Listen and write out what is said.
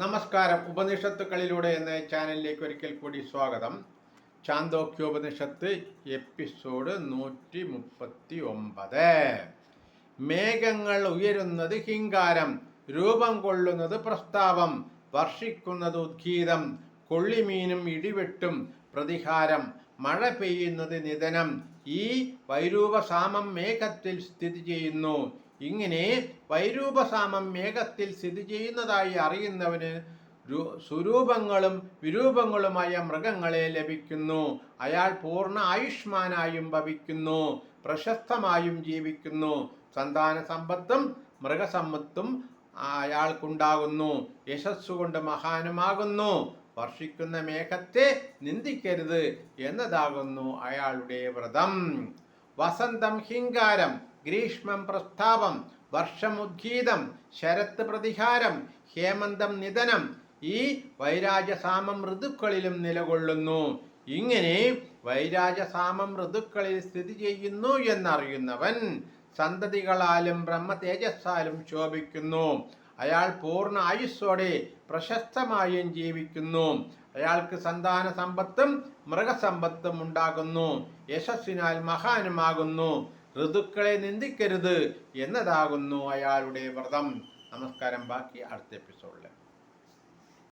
നമസ്കാരം. ഉപനിഷത്തുക്കളിലൂടെ എന്ന ചാനലിലേക്ക് ഒരിക്കൽ കൂടി സ്വാഗതം. ചാന്തോക്യോപനിഷത്ത് എപ്പിസോഡ് നൂറ്റി മുപ്പത്തി ഒമ്പത് മേഘങ്ങൾ ഉയരുന്നത് ഹിങ്കാരം രൂപം കൊള്ളുന്നത് പ്രസ്താവം വർഷിക്കുന്നത് ഉദ്ഗീതം കൊള്ളിമീനും ഇടിവെട്ടും പ്രതിഹാരം മഴ പെയ്യുന്നത് നിധനം ഈ വൈരൂപസാമം മേഘത്തിൽ സ്ഥിതി ചെയ്യുന്നു. ഇങ്ങനെ വൈരൂപസാമം മേഘത്തിൽ സ്ഥിതി ചെയ്യുന്നതായി അറിയുന്നവന് സ്വരൂപങ്ങളും വിരൂപങ്ങളുമായ മൃഗങ്ങളെ ലഭിക്കുന്നു. അയാൾ പൂർണ ആയുഷ്മാനായും ഭവിക്കുന്നു പ്രശസ്തമായും ജീവിക്കുന്നു. സന്താന സമ്പത്തും മൃഗസമ്പത്തും അയാൾക്കുണ്ടാകുന്നു. യശസ്സുകൊണ്ട് മഹാനുമാകുന്നു. വർഷിക്കുന്ന മേഘത്തെ നിന്ദിക്കരുത് എന്നതാകുന്നു അയാളുടെ വ്രതം. വസന്തം ഹിങ്കാരം. ഗ്രീഷ്മം പ്രസ്താവം വർഷമുദ്ഗീതം ശരത്ത് പ്രതിഹാരം ഹേമന്തം നിധനം ഈ വൈരാജസാമം ഋതുക്കളിലും നിലകൊള്ളുന്നു. ഇങ്ങനെ വൈരാജസാമം ഋതുക്കളിൽ സ്ഥിതി ചെയ്യുന്നു എന്നറിയുന്നവൻ സന്തതികളാലും ബ്രഹ്മ തേജസ്സാലും ശോഭിക്കുന്നു. അയാൾ പൂർണ ആയുസ്സോടെ പ്രശസ്തമായും ജീവിക്കുന്നു. അയാൾക്ക് സന്താന സമ്പത്തും മൃഗസമ്പത്തും ഉണ്ടാകുന്നു. യശസ്സിനാൽ മഹാനുമാകുന്നു. ഋതുക്കളെ നിന്ദിക്കരുത് എന്നതാകുന്നു അയാളുടെ വ്രതം. നമസ്കാരം. ബാക്കി അടുത്ത എപ്പിസോഡിൽ